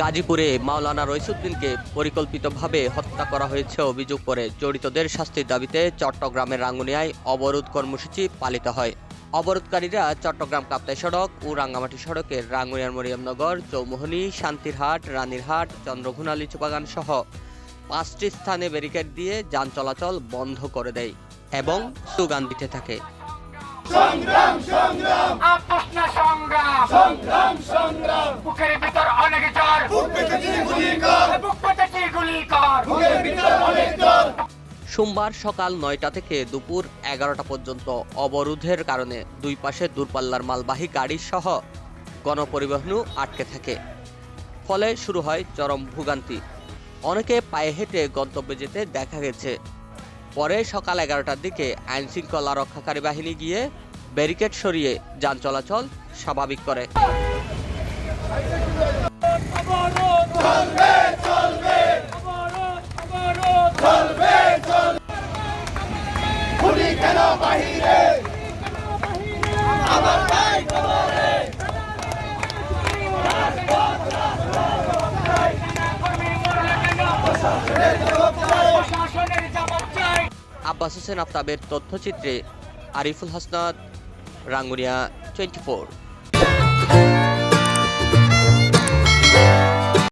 গাজীপুরে মাওলানা রইসুদ্দিনকে পরিকল্পিতভাবে হত্যা করা হয়েছে অভিযোগ করে জড়িতদের শাস্তির দাবিতে চট্টগ্রামের রাঙ্গুনিয়ায় অবরোধ কর্মসূচি পালিত হয়। অবরোধকারীরা চট্টগ্রাম কাপ্তাই সড়ক ও রাঙ্গামাটি সড়কের রাঙ্গুনিয়ার মরিয়মনগর চৌমোহনী শান্তিরহাট রানীরহাট চন্দ্রঘোনা লিচুবাগান সহ পাঁচটি স্থানে ব্যারিকেড দিয়ে যান চলাচল বন্ধ করে দেয় এবং স্লোগান দিতে থাকে। সংগ্রাম সংগ্রাম! সংগ্রাম! সোমবার সকাল নয়টা থেকে দুপুর এগারোটা পর্যন্ত অবরোধের কারণে দুই পাশে দূরপাল্লার মালবাহী গাড়ি সহ গণপরিবহনও আটকে থাকে। ফলে শুরু হয় চরম ভোগান্তি। অনেকে পায়ে হেঁটে গন্তব্যে যেতে দেখা গেছে। পরে সকাল এগারোটার দিকে আইনশৃঙ্খলা রক্ষাকারী বাহিনী গিয়ে ব্যারিকেড সরিয়ে যান চলাচল স্বাভাবিক করে। আব্বাস হোসেন আফতাবের তথ্যচিত্রে আরিফুল হাসনাত রাঙ্গুনিয়া টোয়েন্টি